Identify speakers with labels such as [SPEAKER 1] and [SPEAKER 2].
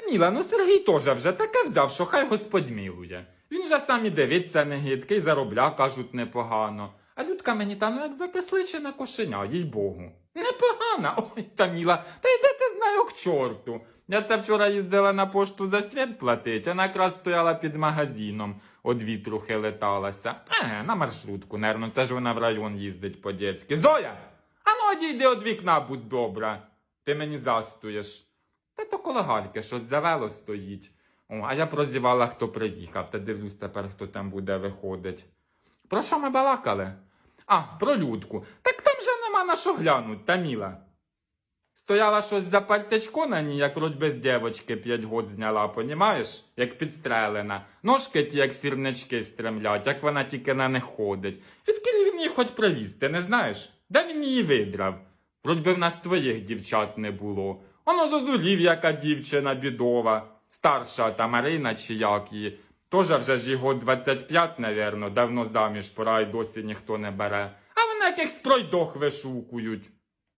[SPEAKER 1] Таміла, ну Сергій теж вже таке взяв, що хай господь милує. Він же сам і дивиться не гидкий, заробля, кажуть, непогано. А Людка мені та ну як закисличене кошеня, їй богу. Непогана. Ой, Таміла, та йде ти знаю к чорту. Я це вчора їздила на пошту за світ платить, вона якраз стояла під магазином, од вітру хилеталася. Е, на маршрутку, нервно, це ж вона в район їздить по-дєцьки. Зоя! А ну одійди од вікна, будь добра. Ти мені застуєш. Та коло гальки щось завело стоїть. О, а я прозівала, хто приїхав, та дивлюсь тепер, хто там буде виходить. Про що ми балакали? А, про людку. Так там же нема на що глянуть, Таміла. Стояла щось за пальтечко на ній, як роть без дівочки п'ять год зняла, понімаєш? Як підстрелена. Ножки ті, як сірнички стремлять, як вона тільки на них ходить. Відкіль він її хоч привіз, ти не знаєш? Де він її видрав? Вроді би в нас своїх дівчат не було. Воно зозулів, яка дівчина бідова. Старша та Марина чи як її. Тоже вже ж його 25, навірно, давно заміж пора й досі ніхто не бере. А вони яких спройдох вишукують.